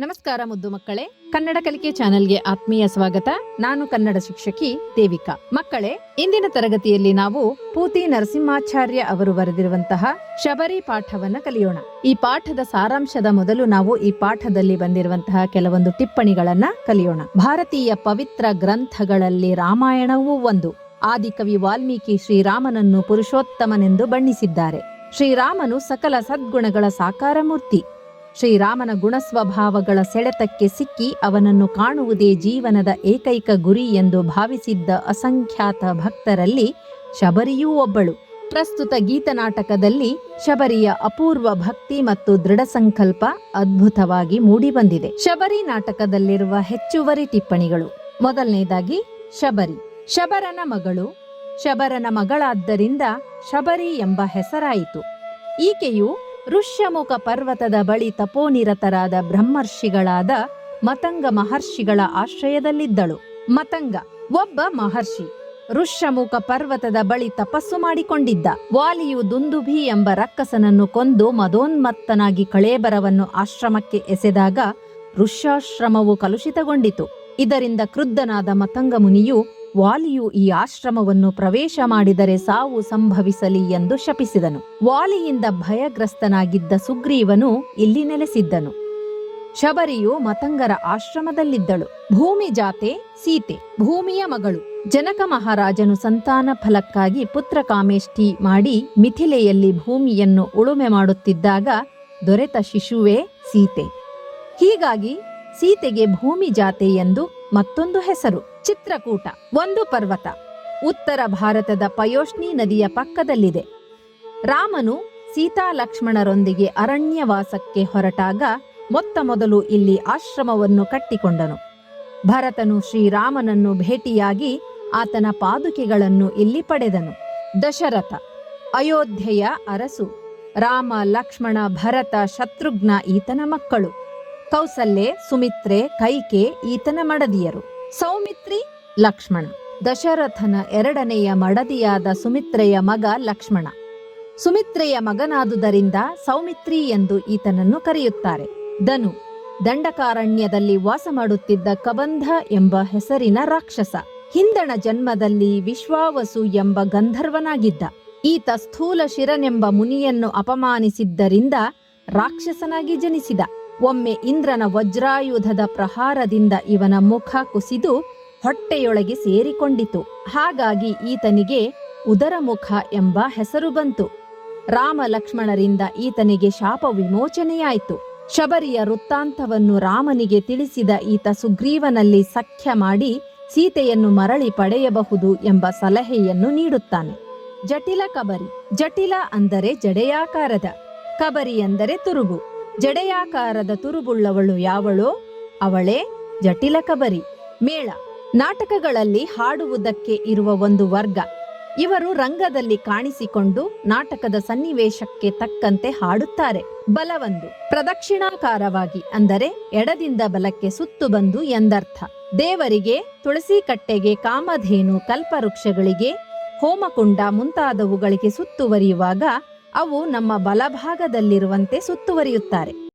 ನಮಸ್ಕಾರ ಮುದ್ದು ಮಕ್ಕಳೇ. ಕನ್ನಡ ಕಲಿಕೆ ಚಾನೆಲ್ಗೆ ಆತ್ಮೀಯ ಸ್ವಾಗತ. ನಾನು ಕನ್ನಡ ಶಿಕ್ಷಕಿ ದೇವಿಕಾ. ಮಕ್ಕಳೇ, ಇಂದಿನ ತರಗತಿಯಲ್ಲಿ ನಾವು ಪೂತಿ ನರಸಿಂಹಾಚಾರ್ಯ ಅವರು ಬರೆದಿರುವಂತಹ ಶಬರಿ ಪಾಠವನ್ನ ಕಲಿಯೋಣ. ಈ ಪಾಠದ ಸಾರಾಂಶದ ಮೊದಲು ನಾವು ಈ ಪಾಠದಲ್ಲಿ ಬಂದಿರುವಂತಹ ಕೆಲವೊಂದು ಟಿಪ್ಪಣಿಗಳನ್ನ ಕಲಿಯೋಣ. ಭಾರತೀಯ ಪವಿತ್ರ ಗ್ರಂಥಗಳಲ್ಲಿ ರಾಮಾಯಣವೂ ಒಂದು. ಆದಿಕವಿ ವಾಲ್ಮೀಕಿ ಶ್ರೀರಾಮನನ್ನು ಪುರುಷೋತ್ತಮನೆಂದು ಬಣ್ಣಿಸಿದ್ದಾರೆ. ಶ್ರೀರಾಮನು ಸಕಲ ಸದ್ಗುಣಗಳ ಸಾಕಾರ ಮೂರ್ತಿ ಶ್ರೀರಾಮನ ಗುಣಸ್ವಭಾವಗಳ ಸೆಳೆತಕ್ಕೆ ಸಿಕ್ಕಿ ಅವನನ್ನು ಕಾಣುವುದೇ ಜೀವನದ ಏಕೈಕ ಗುರಿ ಎಂದು ಭಾವಿಸಿದ್ದ ಅಸಂಖ್ಯಾತ ಭಕ್ತರಲ್ಲಿ ಶಬರಿಯೂ ಒಬ್ಬಳು. ಪ್ರಸ್ತುತ ಗೀತನಾಟಕದಲ್ಲಿ ಶಬರಿಯ ಅಪೂರ್ವ ಭಕ್ತಿ ಮತ್ತು ದೃಢ ಸಂಕಲ್ಪ ಅದ್ಭುತವಾಗಿ ಮೂಡಿಬಂದಿದೆ. ಶಬರಿ ನಾಟಕದಲ್ಲಿರುವ ಹೆಚ್ಚುವರಿ ಟಿಪ್ಪಣಿಗಳು. ಮೊದಲನೇದಾಗಿ ಶಬರಿ. ಶಬರನ ಮಗಳು ಶಬರನ ಮಗಳಾದ್ದರಿಂದ ಶಬರಿ ಎಂಬ ಹೆಸರಾಯಿತು. ಈಕೆಯು ಋಷ್ಯಮುಖ ಪರ್ವತದ ಬಳಿ ತಪೋನಿರತರಾದ ಬ್ರಹ್ಮರ್ಷಿಗಳಾದ ಮತಂಗ ಮಹರ್ಷಿಗಳ ಆಶ್ರಯದಲ್ಲಿದ್ದಳು. ಮತಂಗ, ಒಬ್ಬ ಮಹರ್ಷಿ, ಋಷ್ಯಮುಖ ಪರ್ವತದ ಬಳಿ ತಪಸ್ಸು ಮಾಡಿಕೊಂಡಿದ್ದ. ವಾಲಿಯು ದುಂದುಭಿ ಎಂಬ ರಕ್ಕಸನನ್ನು ಕೊಂದು ಮದೋನ್ಮತ್ತನಾಗಿ ಕಳೇಬರವನ್ನು ಆಶ್ರಮಕ್ಕೆ ಎಸೆದಾಗ ಋಷ್ಯಾಶ್ರಮವು ಕಲುಷಿತಗೊಂಡಿತು. ಇದರಿಂದ ಕ್ರುದ್ಧನಾದ ಮತಂಗ ಮುನಿಯು ವಾಲಿಯು ಈ ಆಶ್ರಮವನ್ನು ಪ್ರವೇಶ ಮಾಡಿದರೆ ಸಾವು ಸಂಭವಿಸಲಿ ಎಂದು ಶಪಿಸಿದನು. ವಾಲಿಯಿಂದ ಭಯಗ್ರಸ್ತನಾಗಿದ್ದ ಸುಗ್ರೀವನು ಇಲ್ಲಿ ನೆಲೆಸಿದ್ದನು. ಶಬರಿಯು ಮತಂಗರ ಆಶ್ರಮದಲ್ಲಿದ್ದಳು. ಭೂಮಿ ಜಾತೆ, ಸೀತೆ, ಭೂಮಿಯ ಮಗಳು. ಜನಕ ಮಹಾರಾಜನು ಸಂತಾನ ಫಲಕ್ಕಾಗಿ ಪುತ್ರ ಕಾಮೇಷ್ಟಿ ಮಾಡಿ ಮಿಥಿಲೆಯಲ್ಲಿ ಭೂಮಿಯನ್ನು ಉಳುಮೆ ಮಾಡುತ್ತಿದ್ದಾಗ ದೊರೆತ ಶಿಶುವೇ ಸೀತೆ. ಹೀಗಾಗಿ ಸೀತೆಗೆ ಭೂಮಿ ಜಾತೆ ಎಂದು ಮತ್ತೊಂದು ಹೆಸರು, ಚಿತ್ರಕೂಟ, ಒಂದು ಪರ್ವತ. ಉತ್ತರ ಭಾರತದ ಪಯೋಷ್ಣಿ ನದಿಯ ಪಕ್ಕದಲ್ಲಿದೆ. ರಾಮನು ಸೀತಾ ಲಕ್ಷ್ಮಣರೊಂದಿಗೆ ಅರಣ್ಯವಾಸಕ್ಕೆ ಹೊರಟಾಗ ಮೊತ್ತ ಮೊದಲು ಇಲ್ಲಿ ಆಶ್ರಮವನ್ನು ಕಟ್ಟಿಕೊಂಡನು. ಭರತನು ಶ್ರೀರಾಮನನ್ನು ಭೇಟಿಯಾಗಿ ಆತನ ಪಾದುಕೆಗಳನ್ನು ಇಲ್ಲಿ ಪಡೆದನು. ದಶರಥ, ಅಯೋಧ್ಯೆಯ ಅರಸು, ರಾಮ, ಲಕ್ಷ್ಮಣ, ಭರತ, ಶತ್ರುಘ್ನ ಈತನ ಮಕ್ಕಳು. ಕೌಸಲ್ಯೆ, ಸುಮಿತ್ರೆ, ಕೈಕೆ ಈತನ ಮಡದಿಯರು. ಸೌಮಿತ್ರಿ, ಲಕ್ಷ್ಮಣ. ದಶರಥನ ಎರಡನೆಯ ಮಡದಿಯಾದ ಸುಮಿತ್ರೆಯ ಮಗ ಲಕ್ಷ್ಮಣ. ಸುಮಿತ್ರೆಯ ಮಗನಾದುದರಿಂದ ಸೌಮಿತ್ರಿ ಎಂದು ಈತನನ್ನು ಕರೆಯುತ್ತಾರೆ. ಧನು. ದಂಡಕಾರಣ್ಯದಲ್ಲಿ ವಾಸ ಮಾಡುತ್ತಿದ್ದ ಕಬಂಧ ಎಂಬ ಹೆಸರಿನ ರಾಕ್ಷಸ. ಹಿಂದಣ ಜನ್ಮದಲ್ಲಿ ವಿಶ್ವಾವಸು ಎಂಬ ಗಂಧರ್ವನಾಗಿದ್ದ. ಈತ ಸ್ಥೂಲ ಶಿರನೆಂಬ ಮುನಿಯನ್ನು ಅಪಮಾನಿಸಿದ್ದರಿಂದ ರಾಕ್ಷಸನಾಗಿ ಜನಿಸಿದ. ಒಮ್ಮೆ ಇಂದ್ರನ ವಜ್ರಾಯುಧದ ಪ್ರಹಾರದಿಂದ ಇವನ ಮುಖ ಕುಸಿದು ಹೊಟ್ಟೆಯೊಳಗೆ ಸೇರಿಕೊಂಡಿತು. ಹಾಗಾಗಿ ಈತನಿಗೆ ಉದರಮುಖ ಎಂಬ ಹೆಸರು ಬಂತು. ರಾಮ ಲಕ್ಷ್ಮಣರಿಂದ ಈತನಿಗೆ ಶಾಪ ವಿಮೋಚನೆಯಾಯಿತು. ಶಬರಿಯ ವೃತ್ತಾಂತವನ್ನು ರಾಮನಿಗೆ ತಿಳಿಸಿದ ಈತ ಸುಗ್ರೀವನಲ್ಲಿ ಸಖ್ಯ ಮಾಡಿ ಸೀತೆಯನ್ನು ಮರಳಿ ಪಡೆಯಬಹುದು ಎಂಬ ಸಲಹೆಯನ್ನು ನೀಡುತ್ತಾನೆ. ಜಟಿಲ ಕಬರಿ. ಜಟಿಲ ಅಂದರೆ ಜಡೆಯಾಕಾರದ. ಕಬರಿ ಎಂದರೆ ತುರುಬು ಜಡೆಯಾಕಾರದ ತುರುಬುಳ್ಳವಳು ಯಾವಳೋ? ಅವಳೇ ಜಟಿಲ ಕಬರಿ. ಮೇಳ. ನಾಟಕಗಳಲ್ಲಿ ಹಾಡುವುದಕ್ಕೆ ಇರುವ ಒಂದು ವರ್ಗ. ಇವರು ರಂಗದಲ್ಲಿ ಕಾಣಿಸಿಕೊಂಡು ನಾಟಕದ ಸನ್ನಿವೇಶಕ್ಕೆ ತಕ್ಕಂತೆ ಹಾಡುತ್ತಾರೆ. ಬಲವೊಂದು. ಪ್ರದಕ್ಷಿಣಾಕಾರವಾಗಿ ಅಂದರೆ ಎಡದಿಂದ ಬಲಕ್ಕೆ ಸುತ್ತು ಬಂದು ಎಂದರ್ಥ. ದೇವರಿಗೆ ತುಳಸಿ ಕಟ್ಟೆಗೆ ಕಾಮಧೇನು, ಕಲ್ಪವೃಕ್ಷಗಳಿಗೆ, ಹೋಮಕುಂಡ ಮುಂತಾದವುಗಳಿಗೆ ಸುತ್ತುವರಿಯುವಾಗ ಅವು ನಮ್ಮ ಬಲಭಾಗದಲ್ಲಿರುವಂತೆ ಸುತ್ತುವರಿಯುತ್ತಾರೆ.